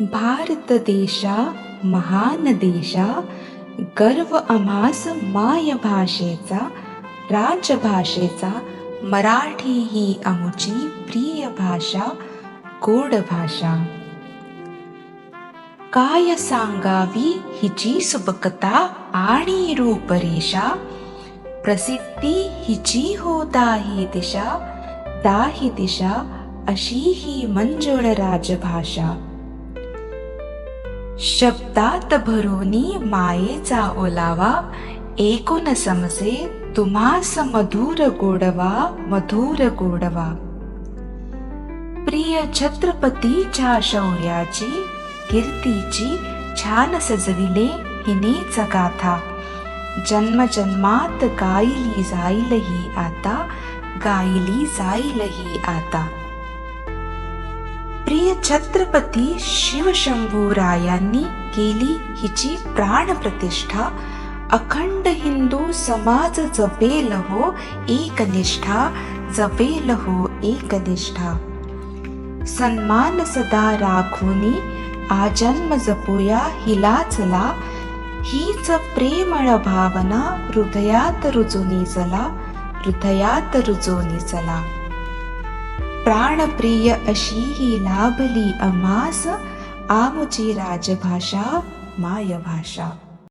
भारत देशा महान देशा गर्व अमास माय भाषेचा राजभाषेचा मराठी ही आमची प्रिय भाषा गोड भाषा. काय सांगावी हिची सुबकता आणि रूपरेषा? प्रसिद्धी हिची हो दाही दिशा दाही दिशा अशी ही मंजुळ राजभाषा. शब्दात भरोनी मायेचा ओलावा एकूण समजे तुम्हास मधुर गोडवा मधुर गोडवा. प्रिय छत्रपतीच्या शौर्याची कीर्तीची छान सजविले हिनेच गाथा. जन्मजन्मात गायली जाईल ही आता गायली जाईल ही आता. प्रिय छत्रपती शिवशंभूरायांनी केली हिची प्राण प्रतिष्ठा. अखंड हिंदू समाज जपेल हो एकनिष्ठा जपेल हो एकनिष्ठा. सन्मान सदा राखुनी आजन्म जपूया हिलाचला. हीच प्रेमळ भावना हृदयात रुजोनी चला हृदयात रुजोनी चला. प्राणप्रिय अशी ही लाभली अमास आमुची राजभाषा मायभाषा